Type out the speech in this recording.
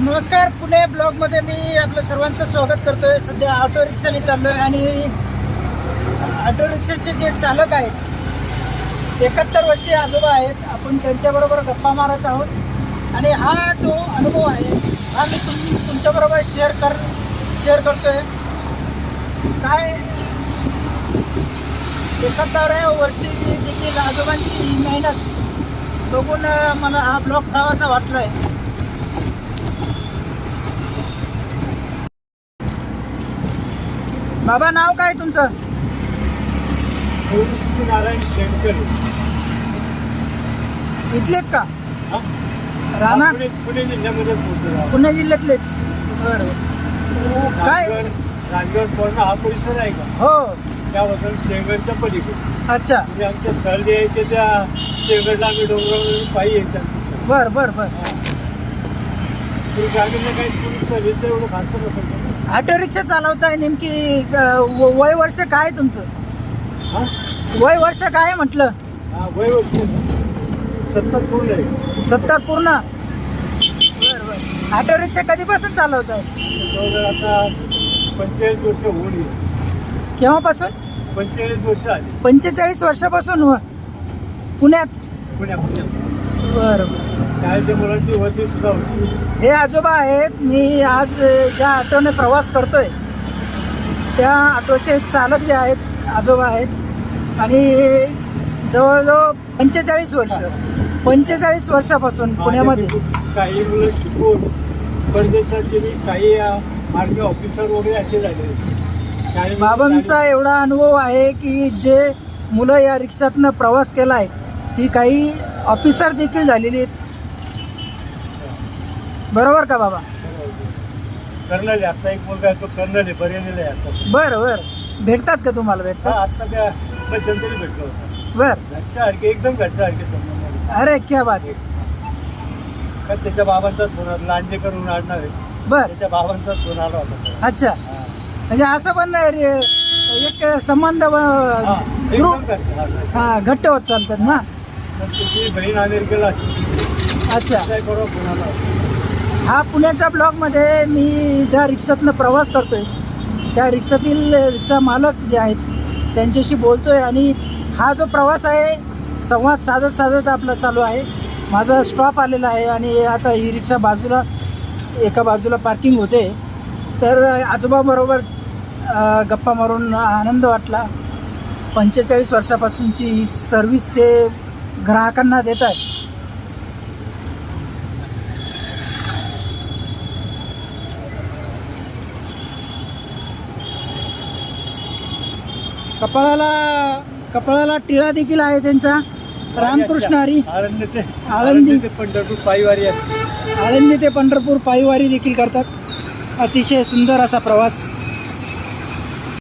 नमस्कार पुणे ब्लॉगमध्ये मी आपलं सर्वांचं स्वागत करतोय. सध्या ऑटो रिक्षाने आहे आणि ऑटो रिक्षाचे जे चालक आहेत एकाहत्तर वर्षीय आजोबा आहेत. आपण त्यांच्याबरोबर गप्पा मारत आहोत. आणि हा जो अनुभव आहे हा मी तुम तुमच्याबरोबर शेअर कर शेअर करतोय. काय? एकाहत्तराव्या वर्षी देखील आजोबांची मेहनत बघून मला हा ब्लॉग करावासा आहे बाबा नाव काय तुमचं? नारायण शेणकर इथलेच का? राहणार पुणे पोहोचलो पुणे जिल्ह्यातलेच. बरं. काय? राजगड पूर्ण हा परिसर आहे का? हो. त्याबद्दल शेंगडच्या पलीकडे. अच्छा. म्हणजे आमच्या सहल यायचे त्या शेंगडला आम्ही डोंगरावरून पायी यायच्या बर बर बर. गाडीला काही सहलीचं एवढं फारसं नसेल ऑटो रिक्षा चालवताय नेमकी व- वय वर्ष काय तुमचं? हा? वय वर्ष काय म्हटलं? हा वय सत्तर पूर्ण आहे. सत्तर पूर्ण? ऑटो रिक्षा कधीपासून चालवताय? जवळजवळ आता पंचेचाळीस वर्ष होऊन. केव्हापासून? पंचेचाळीस वर्ष आली पंचेचाळीस वर्षापासून व- पुण्यात? पुण्या पुण्यात. बरं. शाळेच्या मुलांची वरती सुद्धा होती. हे आजोबा आहेत. मी आज ज्या ऑटोने प्रवास करतोय त्या ऑटोचे चालक जे आहेत आजोबा आहेत. आणि जवळजवळ पंचेचाळीस वर्ष पंचेचाळीस वर्षापासून पुण्यामध्ये. काही मुलं शिकून परदेशात गेली काही आर्मी ऑफिसर वगैरे असे झाले. बाबांचा एवढा अनुभव आहे की जे मुलं या रिक्षातनं प्रवास केलाय ती काही ऑफिसर देखील झालेली आहेत. बरोबर का बाबा? कर्नल आहे. आता एक मुलगा आहे तो कर्नल आहे बरेलीला आहे आता. बरं बरं. भेटतात का तुम्हाला? हा, भेटतात आता त्या मध्यंतरी भेटलो होता. बरं. घरच्यासारखे एकदम घरच्यासारखे संबंध अरे क्या बात. आहे का त्याच्या बाबांचाच फोन आला लांजे करून आणणार आहे. बरं. त्याच्या बाबांचाच फोन आला होता. अच्छा. हा. म्हणजे असं पण रे- एक संबंध हा, एकदम घट्ट होत चालतात ना? तर त्याची बहीण अमेरिकेला असते अच्छा. काय बरोबर फोन आला होता. हा पुण्याच्या ब्लॉकमध्ये मी ज्या रिक्षातनं प्रवास करतोय त्या रिक्षातील रिक्षा मालक जे आहेत त्यांच्याशी बोलतोय आणि हा जो प्रवास आहे संवाद साधत साधत आपला चालू आहे. माझा स्टॉप आलेला आहे आणि आता ही रिक्षा बाजूला एका बाजूला पार्किंग होते. तर आजोबाबरोबर गप्पा मारून आनंद वाटला. पंचेचाळीस वर्षापासूनची ही सर्व्हिस ते ग्राहकांना देत आहे कपाळाला कपाळाला टिळा देखील आहे त्यांचा. रामकृष्ण हरी. आळंदी ते आळंदी. ते पंढरपूर पायवारी आळंदी ते पंढरपूर पायवारी देखील करतात. अतिशय सुंदर असा प्रवास.